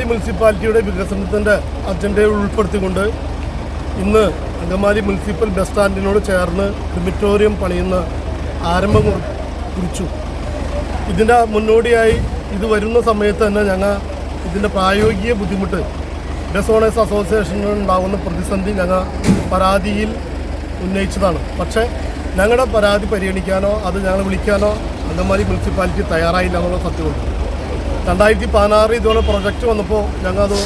മുനിസിപ്പാലിറ്റിയുടെ വികസനത്തിന്റെ അജണ്ടയിൽ ഉൾപ്പെടുത്തിക്കൊണ്ട് ഇന്ന് അങ്കമാലി മുനിസിപ്പൽ ബസ് സ്റ്റാൻഡിനോട് ചേർന്ന് ക്രിമിറ്റോറിയം പണിയുന്ന ആരംഭം കുറിച്ചു. ഇതിന്റെ മുന്നോടിയായി ഇത് വരുന്ന സമയത്ത് തന്നെ ഞങ്ങൾ ഇതിന്റെ പ്രായോഗിക ബുദ്ധിമുട്ട് ബസ് ഓണേഴ്സ് അസോസിയേഷനിൽ ഉണ്ടാകുന്ന പ്രതിസന്ധി ഞങ്ങൾ പരാതിയിൽ ഉന്നയിച്ചതാണ്. പക്ഷേ ഞങ്ങളുടെ പരാതി പരിഗണിക്കാനോ അത് ഞങ്ങൾ വിളിക്കാനോ അങ്കമാലി മുനിസിപ്പാലിറ്റി തയ്യാറായില്ല എന്നുള്ള സത്യമുണ്ട്. രണ്ടായിരത്തി പതിനാറ് ഇതുപോലെ പ്രൊജക്റ്റ് വന്നപ്പോൾ ഞങ്ങൾ അത്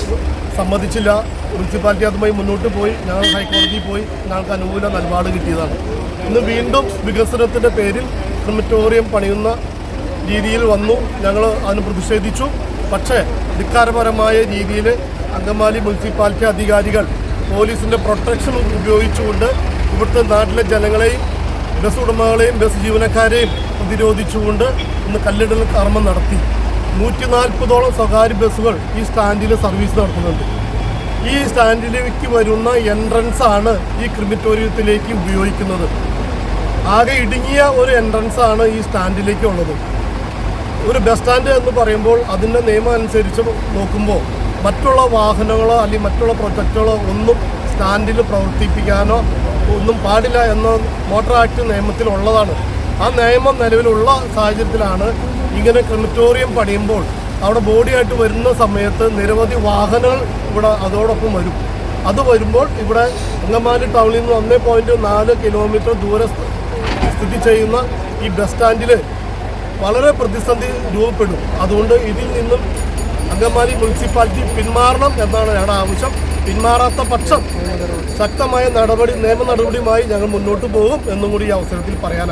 സമ്മതിച്ചില്ല. മുനിസിപ്പാലിറ്റി അതുമായി മുന്നോട്ട് പോയി. ഞങ്ങൾ ഹൈക്കോടതിയിൽ പോയി. ഞങ്ങൾക്ക് അനുകൂല നിലപാട് കിട്ടിയതാണ്. ഇന്ന് വീണ്ടും വികസനത്തിന്റെ പേരിൽ ക്രിമിറ്റോറിയം പണിയുന്ന രീതിയിൽ വന്നു. ഞങ്ങൾ അതിന് പ്രതിഷേധിച്ചു. പക്ഷേ അധികാരപരമായ രീതിയിൽ അങ്കമാലി മുനിസിപ്പാലിറ്റി അധികാരികൾ പോലീസിന്റെ പ്രൊട്ടക്ഷൻ ഉപയോഗിച്ചുകൊണ്ട് ഇവിടുത്തെ നാട്ടിലെ ജനങ്ങളെയും ബസ് ഉടമകളെയും ബസ് ജീവനക്കാരെയും പ്രതിരോധിച്ചുകൊണ്ട് ഇന്ന് കല്ലിടൽ കർമ്മം നടത്തി. നൂറ്റി നാൽപ്പതോളം സ്വകാര്യ ബസ്സുകൾ ഈ സ്റ്റാൻഡിൽ സർവീസ് നടത്തുന്നുണ്ട്. ഈ സ്റ്റാൻഡിലേക്ക് വരുന്ന എൻട്രൻസ് ആണ് ഈ ക്രിമിറ്റോറിയത്തിലേക്ക് ഉപയോഗിക്കുന്നത്. ആകെ ഇടുങ്ങിയ ഒരു എൻട്രൻസ് ആണ് ഈ സ്റ്റാൻഡിലേക്ക് ഉള്ളത് ഒരു ബസ് സ്റ്റാൻഡ് എന്ന് പറയുമ്പോൾ അതിന്റെ നിയമം അനുസരിച്ച് നോക്കുമ്പോൾ മറ്റുള്ള വാഹനങ്ങളോ അല്ലെങ്കിൽ മറ്റുള്ള പ്രൊജക്റ്റുകളോ ഒന്നും സ്റ്റാൻഡിൽ പ്രവർത്തിപ്പിക്കാനോ ഒന്നും പാടില്ല എന്ന മോട്ടോർ ആക്ട് നിയമത്തിലുള്ളതാണ്. ആ നിയമം നിലവിലുള്ള സാഹചര്യത്തിലാണ് ഇങ്ങനെ ക്രിമിറ്റോറിയം പണിയുമ്പോൾ അവിടെ ബോഡിയായിട്ട് വരുന്ന സമയത്ത് നിരവധി വാഹനങ്ങൾ ഇവിടെ അതോടൊപ്പം വരും. അത് വരുമ്പോൾ ഇവിടെ അങ്കമാലി ടൗണിൽ നിന്ന് ഒന്നേ പോയിന്റ് നാല് കിലോമീറ്റർ ദൂരെ സ്ഥിതി ചെയ്യുന്ന ഈ ബസ് സ്റ്റാൻഡിൽ വളരെ പ്രതിസന്ധി രൂപപ്പെടും. അതുകൊണ്ട് ഇതിൽ നിന്നും അങ്കമാലി മുനിസിപ്പാലിറ്റി പിന്മാറണം എന്നാണ് ഞങ്ങളുടെ ആവശ്യം. പിന്മാറാത്ത പക്ഷം ശക്തമായ നടപടി നിയമ നടപടിയുമായി ഞങ്ങൾ മുന്നോട്ട് പോകും എന്നും കൂടി ഈ അവസരത്തിൽ പറയാൻ